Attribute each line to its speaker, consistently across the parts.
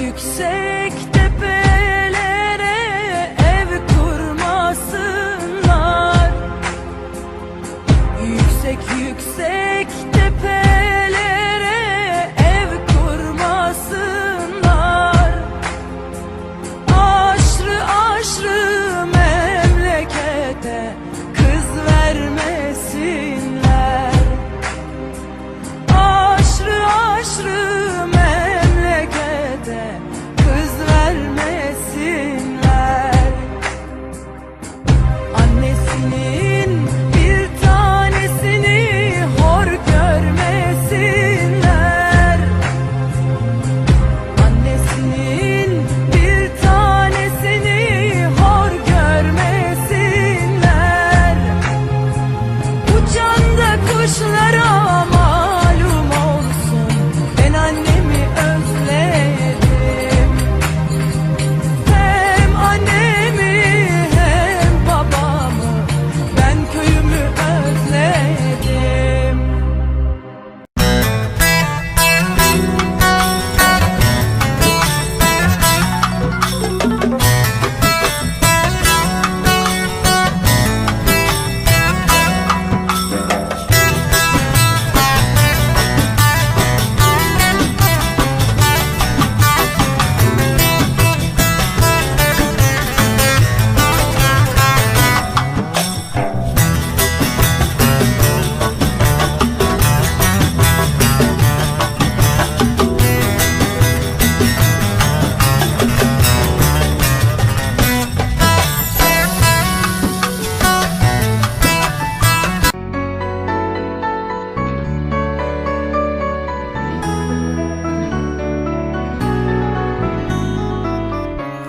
Speaker 1: yüksek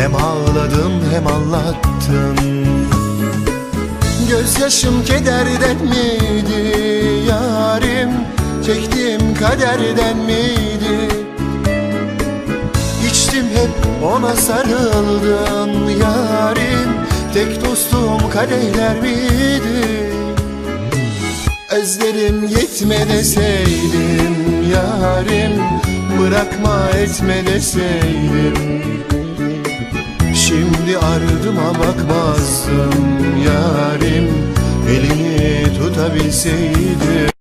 Speaker 2: Hem ağladım hem anlattım Gözyaşım kederden miydi yarim Çektiğim kaderden miydi? İçtim hep ona sarıldım yarim Tek dostum kadehler miydi? Özlerim yetme deseydim yarim Bırakma etme deseydim Şimdi ardıma bakmazdım yarim. Elini tutabilseydim